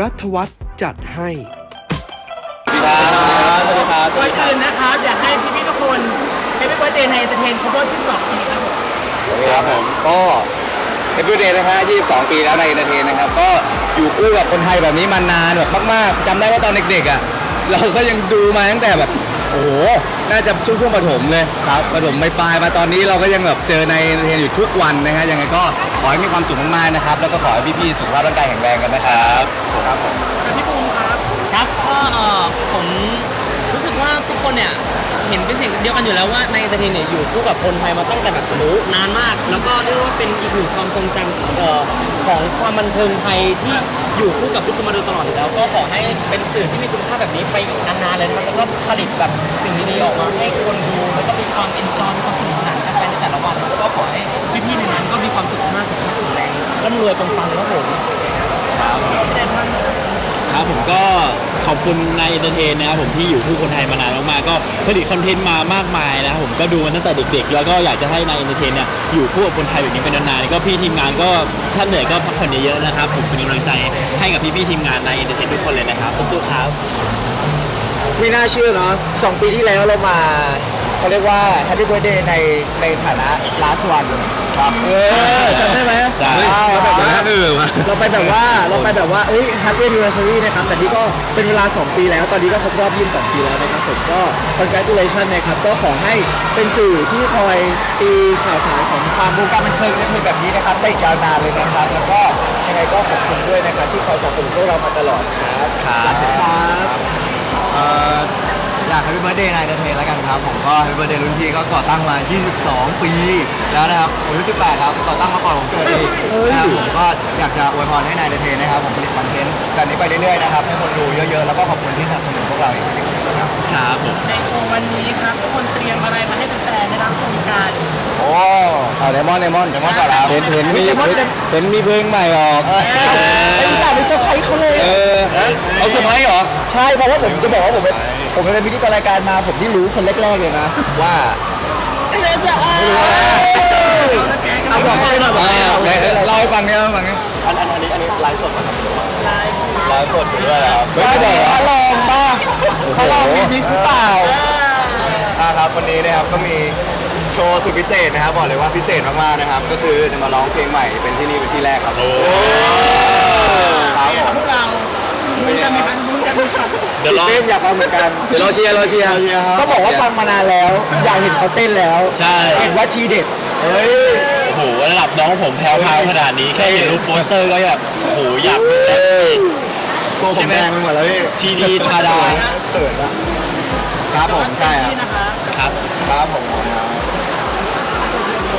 รัฐวัฒน์จัดให้ครับสวัสดีครับ ก่อนอื่นนะครับอยากให้พี่ๆทุกคนให้พี่เบิร์ดเดย์ในเตอร์เทนครบรอบ12ปีครับผมครับผมก็เอฟวีเดย์นะฮะ22 ปีแล้วในเอนเตอร์เทนนะครับ ก็อยู่คู่กับคนไทยแบบนี้มานานแบบมาก ๆจำได้ว่าตอนเด็กๆอะ เราก็ยังดูมาตั้งแต่แบบโอ้โห น่าจะช่วงช่วงประถมเลยครับประถมไม่ปลายๆมาตอนนี้เราก็ยังแบบเจอในเอนเตอร์เทนอยู่ทุกวันนะฮะยังไงก็ขอให้มีความสุขมากๆนะครับ แล้วก็ขอให้พี่ๆสุขภาพร่างกายแข็งแรงกันนะครับ ครับผม พี่ภูมิครับ ครับก็เอ่อผม รู้สึกว่าทุกคนเนี่ยเห็นเป็นสิ่งเดียวกันอยู่แล้วว่าในเอนเตอร์เทนเนี่ยอยู่คู่กับคนไทยมาตั้งแต่แบบโอ้นานมาก แล้วก็เรียกว่าเป็นอีกหนึ่งความทรงจำเอ่อของความบันเทิงไทยที่อยู่คู่กับทุกคนมาโดยตลอดอยู่แล้ว ก็ขอให้เป็นสื่อที่มีคุณค่าแบบนี้ไปอีกนานๆเลยนะครับแล้วก็ผลิตแบบสิ่งดีๆออกมาให้คนดูแล้วก็มีความเอนจอยความสนุกสนานกันไปในแต่ละวันแล้วก็ขอให้พี่ๆในนั้นก็มีความสุขมากสุขภาพแข็งแรงร่ำรวยปังๆครับผมครับ ครับผมก็ขอบคุณนายเอนเตอร์เทนนะครับผมที่อยู่คู่คนไทยมานานมากๆก็ผลิตคอนเทนต์มามากมายนะครับผมก็ดูมาตั้งแต่เด็กๆ แล้วก็อยากจะให้นายเอนเตอร์เทนเนี่ยอยู่คู่กับคนไทยแบบนี้เป็นนานๆก็พี่ทีมงานก็ถ้านเหนื่อยก็พักผ่อนเยอะๆนะครับผมเป็นกำลังใจให้กับพี่ๆทีมงานนายเอนเตอร์เทนทุกคนเลยนะครับสู้ๆครับ ไม่น่าเชื่อเนาะสองปีที่แล้วเรามา เขาเรียกว่า Happy Birthday ในในฐานะ last one ครับเออจำได้ไหมใช่เราแบบว่าเออเราไปแบบว่าเราไปแบบว่าเอ้ย Happy Anniversary นะครับ แต่นี่ก็เป็นเวลา 2 ปีแล้ว ตอนนี้ก็ครบรอบ 22 ปีแล้วนะครับผมก็ congratulation นะครับ ก็ขอให้เป็นสื่อที่คอยตีข่าวสารของความวงการบันเทิงในเทนแบบนี้นะครับได้อีกยาวนานเลยนะครับ แล้วก็ยังไงก็ขอบคุณด้วยนะครับที่คอยสนับสนุนพวกเรามาตลอดครับครับ ครับ เอ่อ อยาก Happy Birthday นายเดเทนแล้วกันครับผมก็ Happy Birthday รุ่นพี่ก็ก่อตั้งมา 22 ปีแล้วนะครับผมอายุ18ครับก่อตั้งมาก่อนผมเกิดอีกนะครับผมก็อยากจะอวยพรให้นายเดเทนนะครับผมผลิตคอนเทนต์แบบนี้ไปเรื่อยๆนะครับให้คนดูเยอะๆแล้วก็ขอบคุณที่สนับสนุนพวกเราอีกทีหนึงนะครับครับผมในโชว์วันนี้ครับทุกคนเตรียมอะไรมาให้แฟนๆได้รับชมกันโอ้เอาไดมอนด์ไดมอนด์ไดมอนด์ก่อนครับเห็นเห็นมีเห็นมีเพลงใหม่ออกเป็นสาวเป็นเซอร์ไพรส์เขาเลยเออเอาเซอร์ไพรส์เหรอใช่เพราะว่าผมจะบอกว่าผมเป็น ผมเป็นพิธีกรรายการมาผมที่รู้คนแรกๆเลยนะ ว่าเอาบอกให้หน่อยบอกให้หน่อยเล่าให้ฟังเนี่ยเล่าให้ฟังเนี่ยอันอันอันนี้อันนี้ไลฟ์สดป่ะครับไลฟ์สดอยู่ด้วยนะครับไม่ได้บอกว่าลองป่ะเขาลองมีพิกหรือเปล่า อ่าครับวันนี้นะครับก็มีโชว์สุดพิเศษนะครับบอกเลยว่าพิเศษมากๆนะครับ ก็คือจะมาร้องเพลงใหม่เป็นที่นี่เป็นที่แรกครับครับผม พวกเรามุนกันไหมครับมุนกันไหมครับ เดี๋ยวรอเต้นอยากฟังเหมือนกันเดี๋ยวเราเชียร์เราเชียร์เชียร์ครับก็บอกว่าฟังมานานแล้ว อยากเห็นเขาเต้นแล้วใช่เห็นว่าทีเด็ดเฮ้ยโอ้โหระดับน้องผมแพ้วพราวขนาดนี้แค่เห็นรูปโปสเตอร์ก็แบบโอ้โหอยากเล่นตัวผมแดงไปหมดแล้วพี่ทีดีทาดาเขินละครับผมใช่ครับนี่นะคะครับครับผม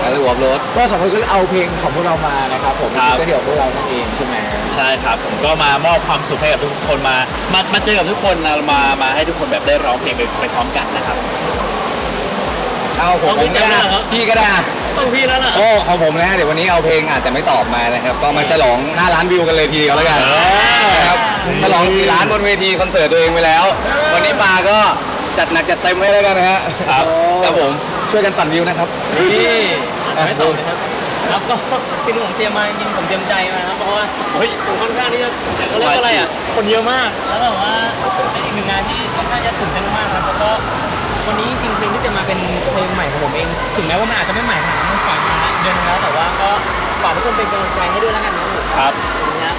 อะไรหัวรถ ก็สองคนก็เอาเพลงของพวกเรามานะครับผมครับ ก็เดี๋ยวพวกเรานั่นเองใช่ไหมใช่ครับผมก็มามอบความสุขให้กับทุกคนมา มามาเจอกับทุกคนนะมามาให้ทุกคนแบบได้ร้องเพลงไปไปพร้อมกันนะครับ เอาผมผมก็ได้เอาพี่ก็ได้เหรอพี่ก็ได้ ต้องพี่แล้วล่ะ โอ้ของผมนะฮะเดี๋ยววันนี้เอาเพลงอาจจะไม่ตอบมานะครับ ก็มาฉลอง 5 ล้านวิวกันเลยทีเดียวแล้วกันนะครับฉลอง 4 ล้านบนเวทีคอนเสิร์ตตัวเองไปแล้ว วันนี้ปาก็จัดหนักจัดเต็มให้แล้วกันนะฮะครับ ครับผม ช่วยกันปั่นวิวนะครับ นี่อาจจะไม่ตอบนะครับ ครับก็สิ่งที่ผมเตรียมมาจริงๆผมเตรียมใจมาครับเพราะว่าเฮ้ยผมค่อนข้างที่จะเขาเรียกว่าอะไรอะคนเยอะมาก แล้วแบบว่าเป็นอีกหนึ่งงานที่ค่อนข้างจะตื่นเต้นมากครับแล้วก็วันนี้จริงๆเพลงที่จะมาเป็นเพลงใหม่ของผมเอง ถึงแม้ว่ามันอาจจะไม่ใหม่ขนาดนั้นฝากมาเดือนนึงแล้วแต่ว่าก็ฝากทุกคนเป็นกำลังใจให้ด้วยแล้วกันนะครับครับนะ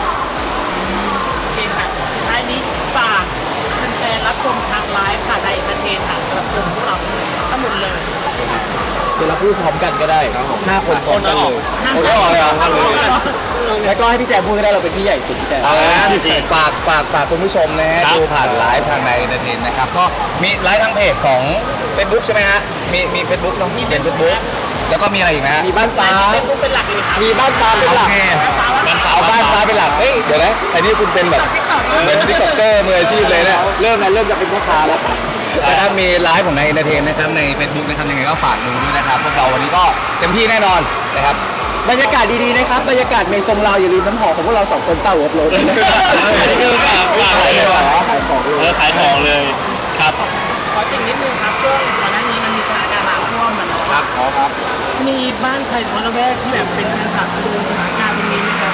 โอเคค่ะท้ายนี้ฝากแฟนๆรับชมทางไลฟ์ค่ะในเอนเตอร์เทนค่ะรับชมพวกเราทั้งหมดเลย เดี๋ยวเราพูดพร้อมกันก็ได้ครับห้าคนพร้อมกันเลยห้าโอ้คนยออกเลยเหรอห้าคนแล้วก็ให้พี่แจมพูดก็ได้เราเป็นพี่ใหญ่สุดพี่แจม เอาละฝากฝากฝากคุณผู้ชมนะฮะครับ ดูผ่านไลฟ์ทางในเอนเตอร์เทนนะครับ ก็มีไลฟ์ทางเพจของ Facebook ใช่ไหมฮะ มีมี Facebook เนาะมีเป็นเฟซบุ๊กแล้วก็มีอะไรอีกนะฮะมีบ้านฟ้าเป็นผู้เป็นหลักเลยครับมีบ้านฟ้าเป็นหลักเอาบ้านฟ้าเป็นหลัก เฮ้ย เดี๋ยวนะอันนี้คุณเป็นแบบ เหมือนติ๊กต็อกเกอร์มืออาชีพเลยเนี่ย เริ่มแล้วเริ่มจะเป็นพ่อค้าแล้ว นะครับมีไลฟ์ของนายเอนเตอร์เทนนะครับใน Facebook นะครับยังไงก็ฝากดูด้วยนะครับพวกเราวันนี้ก็เต็มที่แน่นอนนะครับ บรรยากาศดีๆนะครับ บรรยากาศในทรงเราอย่าลืมน้ำหอมของพวกเราสองคนเต้าอัพโหลดอันนี้คือฝากฝากเลยดีกว่าขายของเลเอยอขายของเลยครับขอติ่งนิดนึงครับช่วงก่อนหน้านี้มันมีสถานการณ์น้ำท่วมมันเนาะครับขอครับ มีบ้านใครหรือว่าละแวกที่แบบเป็นแฟนคลับดูสถานการณ์ตรงนี้ไหมครับ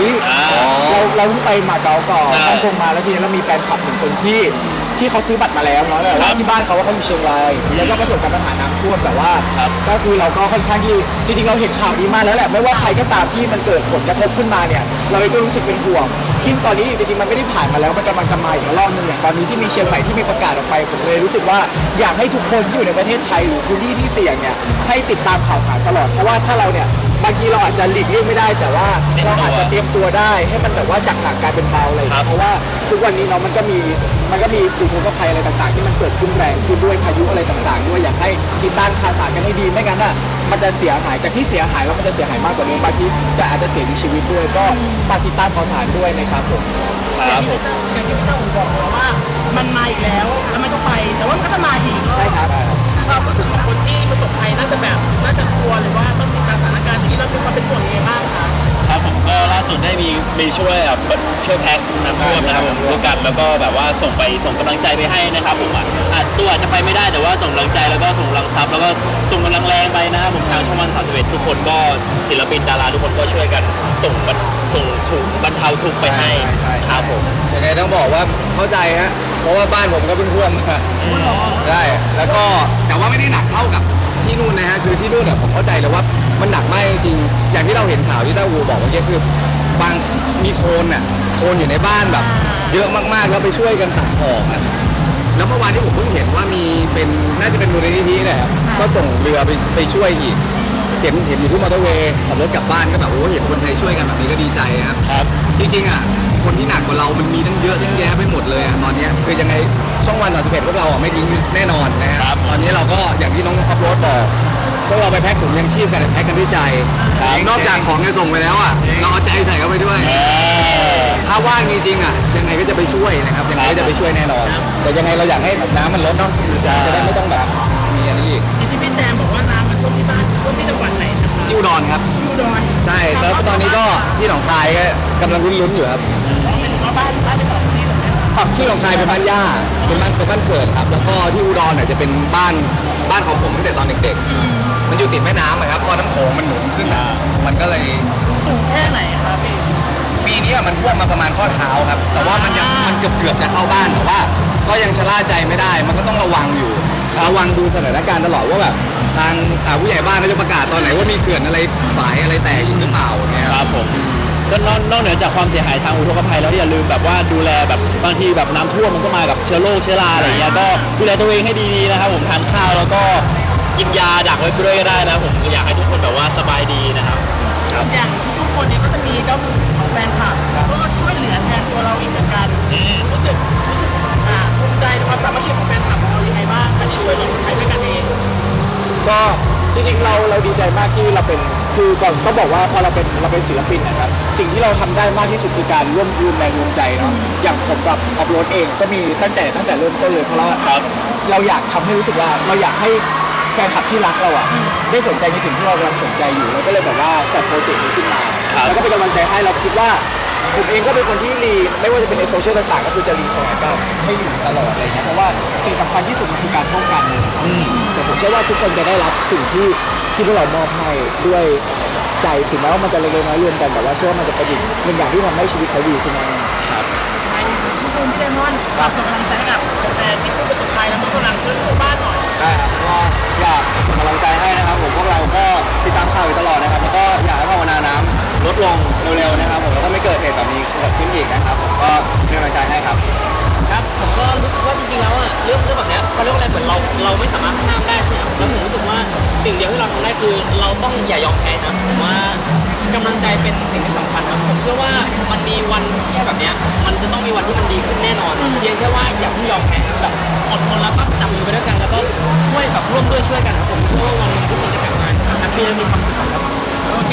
นี่อ่า เราเราเพิ่งไปมาเก๊าก่อนใช่ฮ่องกงมาแล้วทีนี้เรามีแฟนคลับหนึ่งคนที่ ที่เขาซื้อบัตรมาแล้วเนาะแต่ครัว่าบที่บ้านเขาว่าเขาอยู่เชียงรายแล้วก็ประสบกับปัญหาน้ำท่วมแต่ว่าครับก็คือเราก็ค่อนข้างที่จริงๆเราเห็นข่าวนี้มาแล้วแหละไม่ว่าใครก็ตามที่มันเกิดผลกระทบขึ้นมาเนี่ย เราเองก็รู้สึกเป็นห่วงที่ตอนนี้จริงๆมันไม่ได้ผ่านมาแล้วมันกำลังจะมาอีกรอบนึงอย่างตอนนี้ที่มีเชียงใหม่ที่มีประกาศออกไปผมเลยรู้สึกว่าอยากให้ทุกคนที่อยู่ในประเทศไทยหรือพื้นที่ที่เสี่ยงเนี่ยให้ติดตามข่าวสารตลอดเพราะว่าถ้าเราเนี่ยบางทีเราอาจจะหลีกเลี่ยงไม่ได้ แต่ว่าเราอาจจะเตรียมตัวได้ ให้มันแบบว่าจากหนักกลายเป็นเบาอะไรอย่างครัเงี้บยเพราะว่าทุกวันนี้เนาะมันก็มีมันก็มีอุทกภัยอะไรต่างๆ ที่มันเกิดขึ้นแรงขึ้นด้วยพายุอะไรต่างๆ ด้วยอยากให้ติดตามข่าวสารกันให้ดีไม่งั้นอะมันจะเสียหายจากที่เสียหายแล้วมันจะเสียหายมากกว่านี้บางทีจะอาจจะเสียชีวิตด้วยก็ฝากติดตามข่าวสารด้วยนะครับผม ครับผม อย่างที่พี่เจ้าผมบอกว่ามันมาอีกแล้วแล้วมันก็ไป แต่ว่ามันก็จะมาอีกใช่ครับ ความรู้สึกของคนที่ประสบภัยน่าจะแบบน่าจะกลัวหรือว่าต้องติดตาม สถานการณ์อย่างนี้เราเป็นความเป็นห่วงยังไงบ้างคะครับผมก็ล่าสุดได้มีมีช่วยแบบช่วยแพ็คน้ำท่วมนะครับผมด้วยกันแล้วก็แบบว่าส่งไปส่งกำลังใจไปให้นะครับผมอะอาจตัวอาจจะไปไม่ได้แต่ว่าส่งกำลังใจแล้วก็ส่งกำลังทรัพย์แล้วก็ส่งกำลังแรงไปนะครับผมทางช่องวันสามสิบเอ็ดทุกคนก็ศิลปินดาราทุกคนก็ช่วยกันส่งบรรส่งถุงบรรเทาทุกข์ไปให้ใช่ใช่ ครับผม ยังไงต้องบอกว่าเข้าใจฮะเพราะว่าบ้านผมก็เพิ่งท่วมมาใช่แล้วก็แต่ว่าไม่ได้หนักเท่ากับที่นู่นนะฮะคือที่นู่นเนี่ยผมเข้าใจเลยว่า มันหนักมากจริงๆอย่างที่เราเห็นข่าวที่ต้าอูบอกเมื่อกี้คือบางมีโคลนน่ะโคลนอยู่ในบ้านแบบ เยอะมากๆแล้วไปช่วยกันตักออกอะแล้วเมื่อวานที่ผมเพิ่งเห็นว่ามีเป็นน่าจะเป็นมูลนิธิแหละครับก็ส่งเรือไปไปช่วยอีกเห็นเห็นอยู่ที่มอเตอร์เวย์ขับรถกลับบ้านก็แบบโอ้เห็นคนไทยช่วยกันแบบนี้ก็ดีใจครับครับ จริงๆอะคนที่หนักกว่าเรามันมีตั้งเยอะตั้งแยะไปหมดเลยอะตอนเนี้ยคือยังไงช่องวันต่อสิบเอ็ดพวกเราอะไม่ทิ้งแน่นอนนะฮะครับตอนนี้เราก็อย่างที่น้องอัพโหลดบอก พวกเราไปแพ็คถุงยังชีพกันแพ็คกันด้วยใจครับนอกจากของจะส่งไปแล้วอะเราเอาใจใส่เข้าไปด้วยเออถ้าว่างจริงๆอะยังไงก็จะไปช่วยนะครับยังไงก็จะไปช่วยแน่นอน แต่ยังไงเราอยากให้น้ำมันลดเนาะจะได้ไม่ต้องแบบมีอันนี้อีกที่พี่แจมบอกว่าน้ำมันท่วมที่บ้านท่วมที่จังหวัดไหนนะคะที่อุดรครับที่อุดรใช่แล้วตอนนี้ก็ที่หนองคายก็กำลังลุ้นๆอยู่ครับเป็นว่าบ้านบ้านเป็นสองที่เลยนะที่หนองคายเป็นบ้านย่าเป็นบ้านเป็นบ้านเกิดครับ แล้วก็ที่อุดรเนี่ยจะเป็นบ้านบ้านของผมตั้งแต่ตอนเด็กๆ มันอยู่ติดแม่น้ำอะครับพอน้ำโขงมันหนุนขึ้นอะมันก็เลยสูงแค่ไหนคะพี่ ปีนี้อะมันท่วมมาประมาณข้อเท้าครับ แต่ว่ามันยังมันเกือบเกือบๆจะเข้าบ้านแต่ว่า ก็ยังชะล่าใจไม่ได้ มันก็ต้องระวังอยู่ระวังดูสถานการณ์ตลอดว่าแบบทางอ่าผู้ใหญ่บ้านเขาจะประกาศตอนไหนว่ามีเขื่อนอะไรฝายอะไรแตกอยู่หรือเปล่าเนี่ยคครับรับผมก็นอกนอกเหนือจากความเสียหายทางอุทกภัยแล้วอย่าลืมแบบว่าดูแลแบบบางทีแบบน้ำท่วมมันก็มากับเชื้อโรคเชื้อราอะไรอย่างเงี้ยก็ดูแลตัวเองให้ดีๆนะครับผมทานข้าวแล้วก็ กินยาดักไว้ด้วยก็ได้นะผมอยากให้ทุกคนแบบว่าสบายดีนะครับ อย่างทุกๆคนเนี่ยก็จะมีเจ้ามือของแฟนคลับก็ช่วยเหลือแทนตัวเราอีกเหมือนกันรู้สึกรู้สึกอ่าภูมิใจในความสามัคคีของแฟนคลับของเรายังไงบ้างการที่ช่วยเหลือคนไทยด้วยกันเองก็จริงๆเราเราดีใจมากที่เราเป็นคือก่อนต้องบอกว่าพอเราเป็นเราเป็นศิลปินนะครับ สิ่งที่เราทำได้มากที่สุดคือการร่วมรวมแรงรวมใจเนาะอย่างผมกับอัพโหลดเองก็มีตั้งแต่ตั้งแต่เริ่มต้นเลยเพราะว่าครับเราอยากทำให้รู้สึกว่าเราอยากให้แฟนคลับที่รักเราอะได้สนใจในสิ่งที่เรากำลังสนใจอยู่เราก็เลยแบบว่าจัดโปรเจกต์นี้ขึ้นมาครับ แล้วก็เป็นกำลังใจให้เราคิดว่าผมเองก็เป็นคนที่รีไม่ว่าจะเป็นในโซเชียลต่างๆ ก็คือจะรีสถานการณ์ให้อยู่ตลอดอะไรเงี้ยเพราะว่าสิ่งสำคัญที่สุดมันคือการป้องกันเลยแต่ผมเชื่อว่าทุกคนจะได้รับสิ่งที่ที่พวกเรามอบให้ด้วยใจถึงแม้ว่ามันจะเล็กๆน้อยๆรวมกันแต่ว่าเชื่อว่ามันจะเป็นอีกหนึ่งอย่างที่ทำให้ชีวิตเขาดีขึ้นมาใช่ทุกคนพี่เดมอนฝากส่งกำลังใจให้กับแฟน ข่าวอยู่ตลอดนะครับ แล้วก็อยากให้ภาวนาน้ำลดลงเร็วๆนะครับผมแล้วก็ไม่เกิดเหตุแบบนี้เกิดขึ้นอีกนะครับผมก็เป็นกำลังใจให้ครับ ครับผมก็รู้สึกว่าจริงๆแล้วอะเรื่องเรื่องแบบเนี้ยเขาเรียกว่าอะไรเหมือนเราเราไม่สามารถห้ามได้ใช่ไหมครับแล้วผมรู้สึกว่าสิ่งเดียวที่เราทำได้คือเราต้องอย่ายอมแพ้นะผมว่ากำลังใจเป็นสิ่งที่สำคัญครับผมเชื่อว่ามันมีวันแค่แบบเนี้ยมันจะต้องมีวันที่มันดีขึ้นแน่นอนเพียงแค่ว่าอย่าเพิ่งยอมแพ้แบบอดทนแล้วก็จับมือไปด้วยกันแล้วก็ช่วยแบบร่วมด้วยช่วยกันครับผมเชื่อว่าวันหนึงทุกคนจะ กลับมาแฮปปี้และมีความสุขครับโอเค